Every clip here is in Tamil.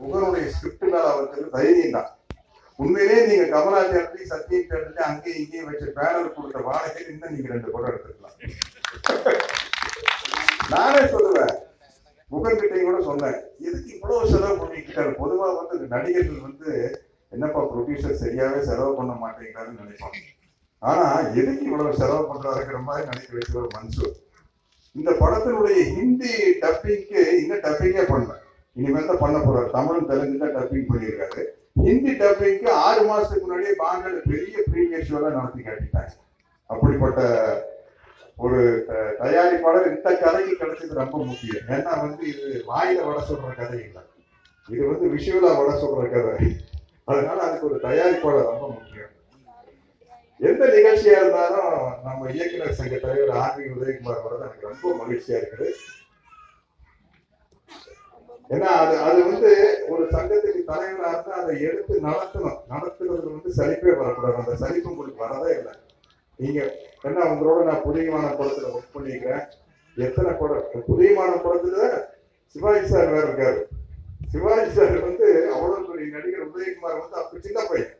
உங்களுடைய ஸ்கிரிப்ட் மேல அவருக்கு தைரியம் தான். உண்மையிலேயே நீங்க கமலா சத்தியம் தேட்டர்லயும் அங்கேயும் இங்கேயும் வச்சு பேனர் கொடுத்த வாடகை இன்னும் நீங்க ரெண்டு படம் எடுத்துக்கலாம் நானே சொல்லுவேன். புகழ்கிட்டையும் கூட சொன்னேன். எதுக்கு இவ்வளவு செலவு பண்ணிக்கிட்டாரு? பொதுவா வந்து நடிகர்கள் வந்து என்னப்பா ப்ரொடியூசர் சரியாவே செலவு பண்ண மாட்டேங்கிறாருன்னு நினைப்பாங்க. ஆனா எதுக்கு இவ்வளவு செலவு பண்றாருங்கிற மாதிரி நினைக்க வச்சு ஒரு மனுஷன் இந்த படத்தினுடைய ஹிந்தி டப்பிங்க்கு இன்னும் டப்பிங்கே பண்ணல. இனிமேல் தான் பண்ண போறாரு. தமிழ் தெலுங்கு தான் டப்பிங் பண்ணியிருக்காரு. ஹிந்தி டப்பிங்க்கு ஆறு மாசத்துக்கு முன்னாடியே பாங்கல பெரிய ப்ரீமியர் ஷோலாம் நடத்தி காட்டிட்டாங்க. அப்படிப்பட்ட ஒரு தயாரிப்பாளர் இந்த கதைக்கு கிடைச்சது ரொம்ப முக்கியம். ஏன்னா வந்து இது வாயில வட சொல்ற கதை இல்லை. இது வந்து விஷுவலா வட சொல்ற கதை. அதனால அதுக்கு ஒரு தயாரிப்பாளர் ரொம்ப முக்கியம். எந்த நிகழ்ச்சியா இருந்தாலும் நம்ம இயக்குனர் சங்க தலைவர் ஆர்வி உதயகுமார் வரது எனக்கு ரொம்ப மகிழ்ச்சியா இருக்குது. ஏன்னா அது அது வந்து ஒரு சங்கத்துக்கு தலைவராக இருந்தா அதை எடுத்து நடத்தணும். நடத்துறது வந்து சலிப்பே வரக்கூடாது. அந்த சலிப்பு உங்களுக்கு வரதே இல்லை. நீங்க என்ன உங்களோட நான் புதியமான படத்துல ஒர்க் பண்ணிக்கிறேன் எத்தனை படம் புதியமான படத்துல சிவாஜி சார் வேற இருக்காரு. சிவாஜி சார் வந்து அவ்வளவு பெரிய நடிகர் உதயகுமார் வந்து அப்ப சின்ன பையன்.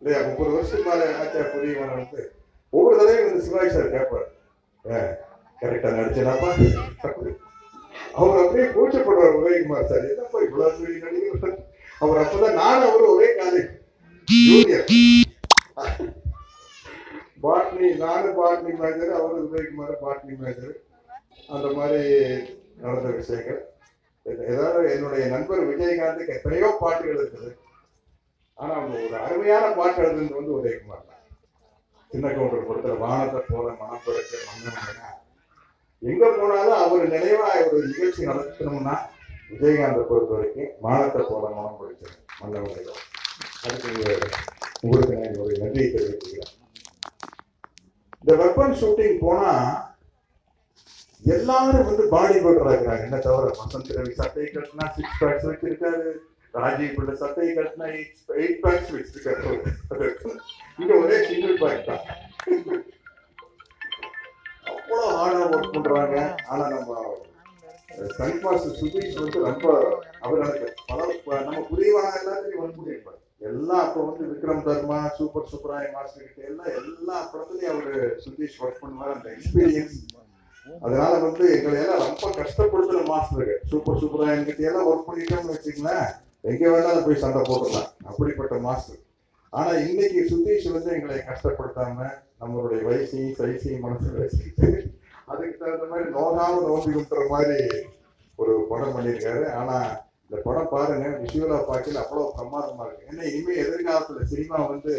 இல்லையா? முப்பது வருஷத்துக்கு மேல ஆச்சா புதியமான வந்து. ஒவ்வொரு தடவையும் வந்து சிவாஜி சார் கேட்பார். கரெக்டா நடிச்சேனாப்பா? அவர் அப்படியே கூச்சப்படுவார் உதயகுமார் சார் என்னப்பா இவ்வளவு பெரிய நடிகர் அவர் அப்பதான் நான் அவரு ஒரே காலேஜ் ஜூனியர் பாட்னி நானும் பாட்னி மேஜர் அவரு உதயகுமார் பாட்னி மேஜர் அந்த மாதிரி நடந்த விஷயங்கள். ஏதாவது என்னுடைய நண்பர் விஜயகாந்துக்கு எத்தனையோ பாட்டுகள் இருக்குது. ஆனா அவங்க ஒரு அருமையான பாட்டு எழுதுனது வந்து உதயகுமார் தான். சின்ன கவுண்டர் கொடுத்த வானத்தை போல மனம் பிறக்க மன்னன் எங்க போனாலும் அவர் நினைவா ஒரு நிகழ்ச்சி நடத்தணும்னா விஜயகாந்தை பொறுத்த வரைக்கும் மானத்தை போல மனம் படைச்ச அதுக்கு உங்களுக்கு நான் என்னுடைய நன்றியை தெரிவித்துக்கிறேன். இந்த வெப்பன் ஷூட்டிங் போனா எல்லாரும் வந்து பாடி பில்டர் இருக்கிறாங்க. என்ன தவிர வசந்த் ரவி சட்டையை கட்டினா சிக்ஸ் பேக்ஸ் வச்சிருக்காரு. ராஜீவ் பிள்ளை சட்டையை கட்டினா எயிட் பேக்ஸ் வச்சிருக்காரு. இங்க ஒரே சிங்கிள் பேக் தான். அவ்வளோ ஹார்டா ஒர்க் பண்றாங்க? ஆனா நம்ம சன் சுதீஷ் வந்து ரொம்ப அவர் எனக்கு பல நம்ம புரியவாங்க எல்லாத்தையும் ஒர்க் எல்லா அப்போ வந்து விக்ரம் தர்மா சூப்பர் சூப்பராய் மாஸ்டர் கிட்ட எல்லாம் எல்லா படத்துலயும் அவர் சுதீஷ் ஒர்க் பண்ணுவார். அந்த எக்ஸ்பீரியன்ஸ் அதனால வந்து எங்களை எல்லாம் ரொம்ப கஷ்டப்படுத்துற மாஸ்டருக்கு சூப்பர் சூப்பராயன் கிட்ட எல்லாம் ஒர்க் பண்ணிட்டோம்னு வச்சுங்களேன் எங்க வேணாலும் போய் சண்டை போட்டுடலாம். அப்படிப்பட்ட மாஸ்டர். ஆனா இன்னைக்கு சுதீஷ் வந்து எங்களை கஷ்டப்படுத்தாம நம்மளுடைய வயசையும் சைஸையும் மனசில் வச்சுக்கிட்டு அதுக்கு தகுந்த மாதிரி நோகாம நோம்பி விட்டுற மாதிரி ஒரு படம் பண்ணியிருக்காரு. ஆனால் இந்த படம் பாருங்க விஷுவலா பார்க்கல அவ்வளோ பிரமாதமா இருக்கு. ஏன்னா இனிமேல் எதிர்காலத்தில் சினிமா வந்து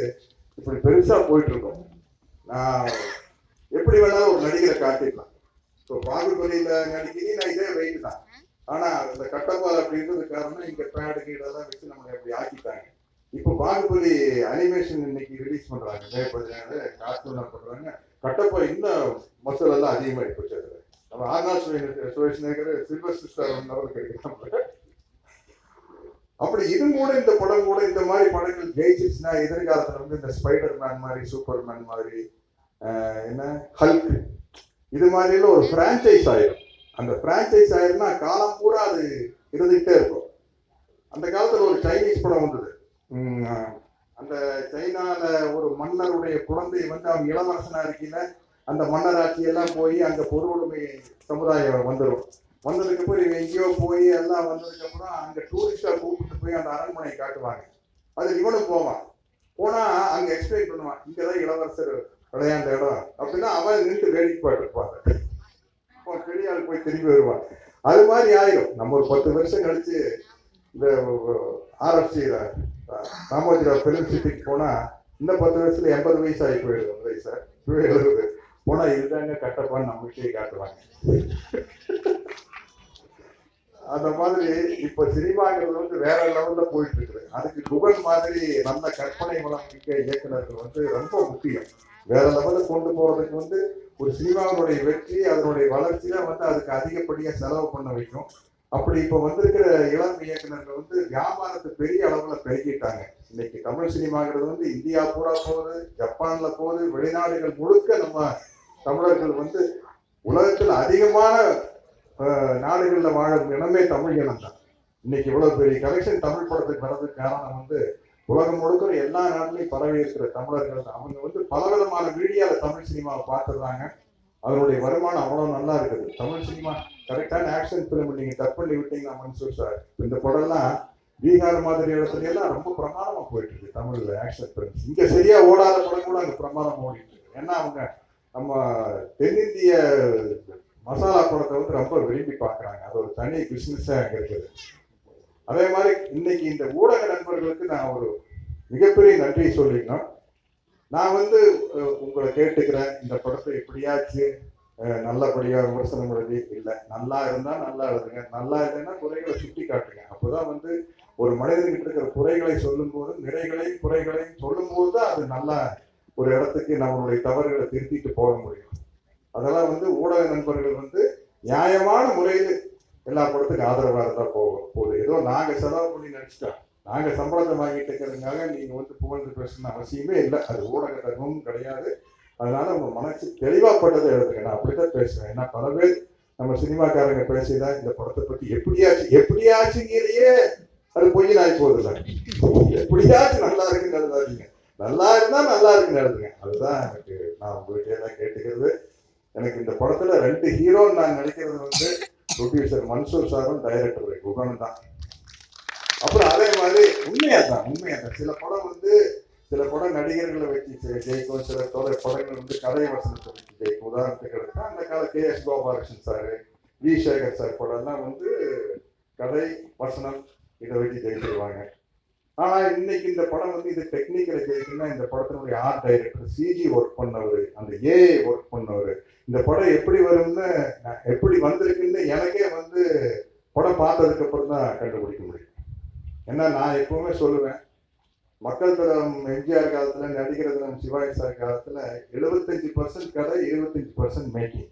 இப்படி பெருசா போயிட்டுருக்கோம். நான் எப்படி வேணாலும் ஒரு நடிகரை காட்டிடலாம். இப்போ பாகுபலியில நடிக்கிறீங்க நான் இதே வெயிட் தான். ஆனா இந்த கட்டப்பால் அப்படின்றது காரணம் இங்க பேடு கீடெல்லாம் வச்சு நம்மளை அப்படி ஆக்கிட்டாங்க. இப்போ பாகுபலி அனிமேஷன் இன்னைக்கு ரிலீஸ் பண்றாங்க. தேவைப்படுறாங்க கார்ட்டூனா பண்றாங்க. கட்டப்பா இன்னும் மசல் எல்லாம் அதிகமாகி போச்சு அதுல நம்ம Arnold Schwarzenegger Sylvester level கிடைக்கிறாங்க அப்படி இது கூட இந்த படம் கூட இந்த மாதிரி படங்கள் ஜெயிச்சிச்சுன்னா எதிர்காலத்துல வந்து இந்த ஸ்பைடர் மேன் மாதிரி சூப்பர் மேன் மாதிரி என்ன? ஹல்க் இது மாதிரில ஒரு பிரான்ச்சைஸ் ஆயிடும் அந்த பிரான்ச்சைஸ் ஆயிருந்தா காலம் பூரா அது இருந்துகிட்டே இருக்கும். அந்த காலத்துல ஒரு சைனீஸ் படம் வந்தது. அந்த சைனால ஒரு மன்னருடைய குழந்தை வந்து அவங்க இளவரசனா இருக்கையில அந்த மன்னராட்சி எல்லாம் போய் அங்க பொருளுமை சமுதாயம் வந்துடும் வந்ததுக்கு அப்புறம் இவன் எங்கேயோ போய் எல்லாம் வந்ததுக்கு அப்புறம் அங்க டூரிஸ்டா கூப்பிட்டு போய் அந்த அரண்மனையை காட்டுவாங்க. அது இவனும் போவான். போனா அங்க எக்ஸ்பிளைன் பண்ணுவான் இங்கதான் இளவரசர் விளையாண்ட இடம் அப்படின்னா அவன் நின்று வேடிக்கை பார்த்துருப்பாங்க. அவன் பெரிய ஆள் போய் திரும்பி வருவான். அது மாதிரி ஆயிடும் நம்ம ஒரு பத்து வருஷம் கழிச்சு இந்த ஆர்எஃப்சி ராமோஜிராவ் பிலிம் சிட்டிக்கு போனா இன்னும் பத்து வயசுல எண்பது வயசு ஆகி போயிடுது வயசு சார் எழுபது போனா இதுதாங்க கட்டப்பான்னு நம்மளுக்கே காட்டுவாங்க. அந்த மாதிரி இப்ப சினிமாங்கிறது வந்து வேற லெவல்ல போயிட்டு இருக்குது. அதுக்கு குகன் மாதிரி நல்ல கற்பனை வளம் மிக்க இயக்குநர்கள் வந்து ரொம்ப முக்கியம். வேற லெவலில் கொண்டு போறதுக்கு வந்து ஒரு சினிமாவினுடைய வெற்றி அதனுடைய வளர்ச்சி தான் வந்து அதுக்கு அதிகப்படியா செலவு பண்ண வைக்கும். அப்படி இப்ப வந்திருக்கிற இளம் இயக்குனர்கள் வந்து வியாபாரத்தை பெரிய அளவுல பெருக்கிட்டாங்க. இன்னைக்கு தமிழ் சினிமாங்கிறது வந்து இந்தியா பூரா போகுது ஜப்பான்ல போகுது வெளிநாடுகள் முழுக்க நம்ம தமிழர்கள் வந்து உலகத்துல அதிகமான நாடுகளில் நாடுகள்ல வாழும் இனமே தமிழ் இனம் தான். இன்னைக்கு இவ்வளவு பெரிய கலெக்ஷன் தமிழ் படத்துக்கு வர்றதுக்கு காரணம் வந்து உலகம் முழுக்க எல்லா நாட்டிலையும் பரவி இருக்கிற தமிழர்கள் தான். அவங்க வந்து பலவிதமான மீடியாவில் தமிழ் சினிமாவை பார்த்துடுறாங்க. அதனுடைய வருமானம் அவ்வளவு நல்லா இருக்குது. தமிழ் சினிமா கரெக்டான ஆக்ஷன் ஃபிலிம் நீங்கள் கட் பண்ணி விட்டீங்கன்னா மன்சூர் சார் இந்த படம்லாம் பீகார் மாதிரி இடத்துல எல்லாம் ரொம்ப பிரமாதமாக போயிட்டு இருக்கு தமிழில் ஆக்ஷன் ஃபிலிம்ஸ் இங்கே சரியா ஓடாத படம் கூட அங்கே பிரமாதம் ஓடிட்டு இருக்கு. ஏன்னா அவங்க நம்ம தென்னிந்திய மசாலா படத்தை வந்து ரொம்ப விரும்பி பார்க்குறாங்க. அது ஒரு தனி பிஸ்னஸாக அங்கே இருக்குது. அதே மாதிரி இன்னைக்கு இந்த ஊடக நண்பர்களுக்கு நான் ஒரு மிகப்பெரிய நன்றி சொல்லிக்கணும். நான் வந்து உங்களை கேட்டுக்கிறேன். இந்த படத்தை எப்படியாச்சு நல்லபடியாக விமர்சனம் எழுதி இல்லை. நல்லா இருந்தால் நல்லா எழுதுங்க. நல்லா இல்லைன்னா குறைகளை சுட்டி காட்டுங்க. அப்போதான் வந்து ஒரு மனிதன்கிட்ட இருக்கிற குறைகளை சொல்லும்போது நிறைகளையும் குறைகளையும் சொல்லும்போது தான் அது நல்லா ஒரு இடத்துக்கு நம்மளுடைய தவறுகளை திருத்திட்டு போக முடியும். அதெல்லாம் வந்து ஊடக நண்பர்கள் வந்து நியாயமான முறையில் எல்லா படத்துக்கும் ஆதரவாக இருந்தால் போகும் போது ஏதோ நாங்கள் செலவு பண்ணி நினச்சிட்டோம் நாங்கள் சம்பளத்தை வாங்கிட்டு இருக்கிறதுக்காக நீங்கள் வந்து புகழ்ந்து பேசணும்னு அவசியமே இல்லை. அது ஊடக தர்மமும் கிடையாது. அதனால உங்க மனசு தெளிவாப்பட்டதை எழுதுங்க நான் அப்படித்தான் பேசுவேன் ஏன்னா பல பேர் நம்ம சினிமாக்காரங்க பேசிதான் இந்த படத்தை பத்தி எப்படியாச்சு எப்படியாச்சுங்கிறையே அது பொய் நாய் போதில்ல எப்படியாச்சும் நல்லா இருக்குன்னு எழுதாதீங்க. நல்லா இருந்தா நல்லா இருக்குன்னு எழுதுங்க. அதுதான் எனக்கு நான் உங்கள்கிட்ட தான் கேட்டுக்கிறது. எனக்கு இந்த படத்துல ரெண்டு ஹீரோன்னு நான் நினைக்கிறது வந்து ப்ரொடியூசர் மன்சூர் சாரும் டைரக்டர் குகன் தான். அப்புறம் அதே மாதிரி உண்மையா தான் உண்மையா தான் சில படம் வந்து சில படம் நடிகர்களை வச்சு ஜெயிக்கும் சில தொலை படங்கள் வந்து கதை வசனத்தை வச்சு ஜெயிக்கும் உதாரணத்துக்கு எடுத்தால் அந்த கால K S Gopalakrishnan sir V Sekar sir படம்லாம் வந்து கதை வசனம் இதை வச்சு ஜெயிச்சிருவாங்க ஆனா இன்னைக்கு இந்த படம் வந்து இது டெக்னிக்கல ஜெயிக்கணும்னா இந்த படத்தினுடைய ஆர்ட் டைரக்டர் சிஜி ஒர்க் பண்ணவர் அந்த ஏஐ ஒர்க் பண்ணவர். இந்த படம் எப்படி வரும்னு நான் எப்படி வந்திருக்குன்னு எனக்கே வந்து படம் பார்த்ததுக்கு அப்புறம் தான் கண்டுபிடிக்க முடியும். ஏன்னா நான் எப்பவுமே சொல்லுவேன் மக்கள் தரம் எம்ஜிஆர் காலத்துல நடிகர் தரம் சிவாஜி சார் காலத்துல எழுபத்தஞ்சு பர்சன்ட் கதை இருபத்தஞ்சு பர்சன்ட் மேக்கிங்